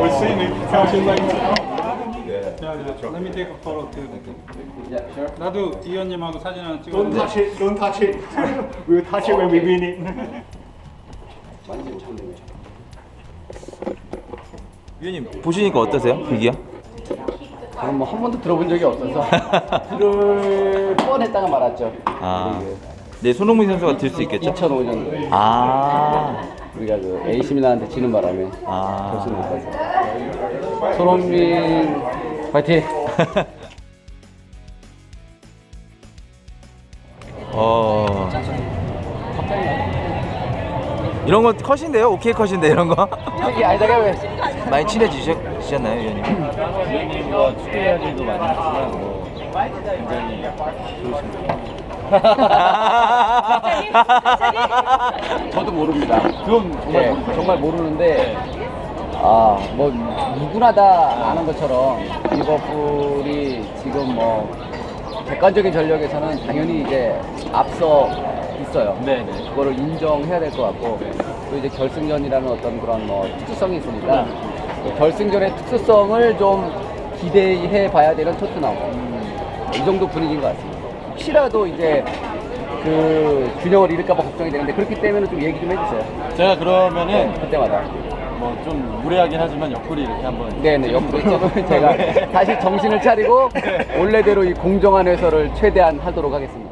We've seen it catching later. Let me take a photo too. 나도 이 의원님하고 사진 하나 Don't 찍었는데 touch it, don't touch it. we'll touch it when we win it. 위원님 보시니까 어떠세요? 분위기야? 저는 뭐 한 번도 들어본 적이 없어서 들을 뻔했다가 말았죠. 아, 네 손흥민 선수가 들 수 있겠죠? 2005년도에 아, AC 밀란한테 지는 바람에 아. 결승 못 가서 손흥민 파이팅! 어. 이런 거 컷인데요? 오케이 컷인데 이런 거? 이게 아니다가 왜? 많이 친해지셨나요, 위원님? 위원님과 축구 이야기도 많이 했지만 뭐 굉장히 좋으십니다. 저도 모릅니다. 그건 정말 정말 모르는데 아 뭐 누구나 다 아는 것처럼 리버풀이 지금 뭐 객관적인 전력에서는 당연히 이제 앞서 있어요. 네, 네. 그거를 인정해야 될 것 같고 또 이제 결승전이라는 어떤 그런 뭐 특수성이 있으니까 그 결승전의 특수성을 좀 기대해 봐야 되는 토트넘 이 정도 분위기인 것 같습니다. 혹시라도 이제 그 균형을 잃을까봐 걱정이 되는데 그렇기 때문에 좀 얘기 좀 해주세요. 제가 그러면은 그때마다. 뭐 좀 무례하긴 하지만 옆구리 이렇게 한번 네네 옆으로 좀 제가 다시 정신을 차리고 원래대로 이 공정한 해설을 최대한 하도록 하겠습니다.